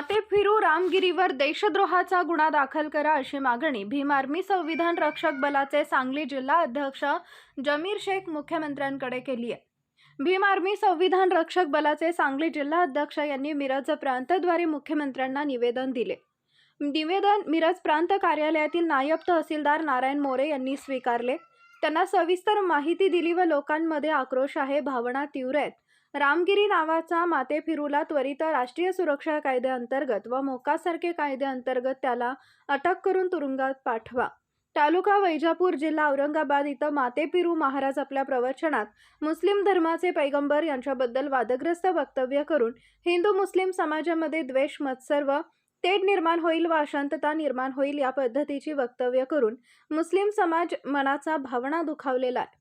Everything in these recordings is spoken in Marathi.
माते फिरू रामगिरीवर देशद्रोहाचा गुन्हा दाखल करा अशी मागणी. भीम आर्मी संविधान रक्षक बलाचे सांगली जिल्हा अध्यक्ष जमीर शेख मुख्यमंत्र्यांकडे केली आहे. भीम आर्मी संविधान रक्षक बलाचे सांगली जिल्हा अध्यक्ष यांनी मिरज प्रांतद्वारे मुख्यमंत्र्यांना निवेदन दिले. निवेदन मिरज प्रांत कार्यालयातील नायब तहसीलदार नारायण मोरे यांनी स्वीकारले. त्यांना सविस्तर माहिती दिली व लोकांमध्ये आक्रोश आहे भावना तीव्र आहेत. रामगिरी नावाचा माते फिरूला त्वरित राष्ट्रीय सुरक्षा कायद्याअंतर्गत व मोकासारखे कायद्याअंतर्गत त्याला अटक करून तुरुंगात पाठवा. तालुका वैजापूर जिल्हा औरंगाबाद इथं माते फिरू महाराज आपल्या प्रवचनात मुस्लिम धर्माचे पैगंबर यांच्याबद्दल वादग्रस्त वक्तव्य करून हिंदू मुस्लिम समाजामध्ये द्वेष मत्सर व तेढ निर्माण होईल व अशांतता निर्माण होईल या पद्धतीची वक्तव्य करून मुस्लिम समाज मनाचा भावना दुखावलेला आहे.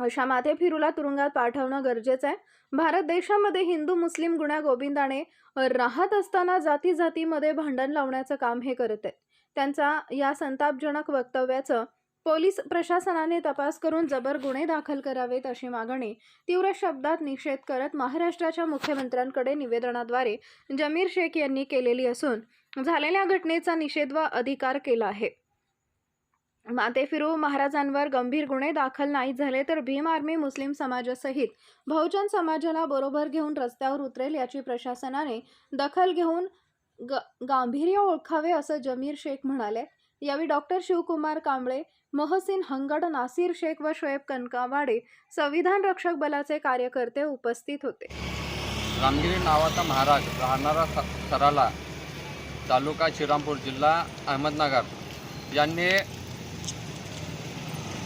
अशा माथे फिरूला तुरुंगात पाठवणं गरजेचं आहे. भारत देशामध्ये हिंदू मुस्लिम गुण्या गोविंदाने राहत असताना जाती जातीमध्ये भांडण लावण्याचं काम हे करत आहेत. त्यांचा या संतापजनक वक्तव्याचं पोलीस प्रशासनाने तपास करून जबर गुन्हे दाखल करावेत अशी मागणी तीव्र शब्दात निषेध करत महाराष्ट्राच्या मुख्यमंत्र्यांकडे निवेदनाद्वारे जमीर शेख यांनी केलेली असून झालेल्या घटनेचा निषेध व अधिकार केला आहे. माते फिरू महाराजांवर गंभीर गुन्हे दाखल नाही झाले तर भीम आर्मी मुस्लिम समाजासहित बहुजन समाजाला बरोबर घेऊन रस्त्यावर उतरेल याची प्रशासनाने दखल घेऊन ग गांभीर्य ओळखावे असं जमीर शेख म्हणाले. यावेळी डॉक्टर शिवकुमार कांबळे महसिन हंगड नासिर शेख व शोएब कनकावाडे संविधान रक्षक बलाचे कार्यकर्ते उपस्थित होते. रामगिरी नावाचा महाराज राहणारा सराला तालुका श्रीरामपूर जिल्हा अहमदनगर यांनी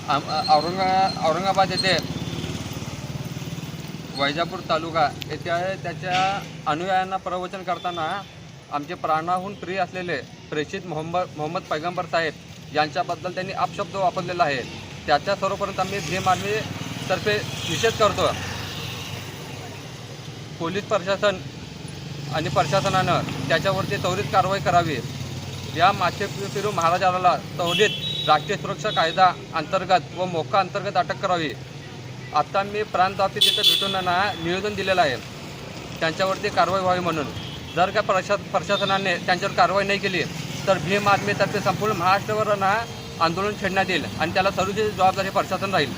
औरंगा औरंगाबाद येथे वैजापूर तालुका येथे त्याच्या अनुयायांना प्रवचन करताना आमचे प्राणाहून प्रिय असलेले प्रेषित मोहम्मद मोहम्मद पैगंबर साहेब यांच्याबद्दल त्यांनी अपशब्द वापरलेला आहे. त्याच्या सर्वपर्यंत आम्ही भीम आर्मी तर्फे निषेध करतो पोलीस प्रशासन आणि प्रशासनानं त्याच्यावरती त्वरित कारवाई करावी. या माथे फिरू महाराजाला त्वरित राष्ट्रीय सुरक्षा कायदा अंतर्गत व मोका अंतर्गत अटक करावी. आत्ता मी प्रांत ऑफिस इथं भेटून निवेदन दिलेलं आहे. त्यांच्यावरती कारवाई व्हावी म्हणून. जर का प्रशा प्रशासनाने त्यांच्यावर कारवाई नाही केली तर भीम आदमीतर्फे संपूर्ण महाराष्ट्रावर ना आंदोलन छेडण्यात येईल आणि त्याला सर्वची जबाबदारी प्रशासन राहील.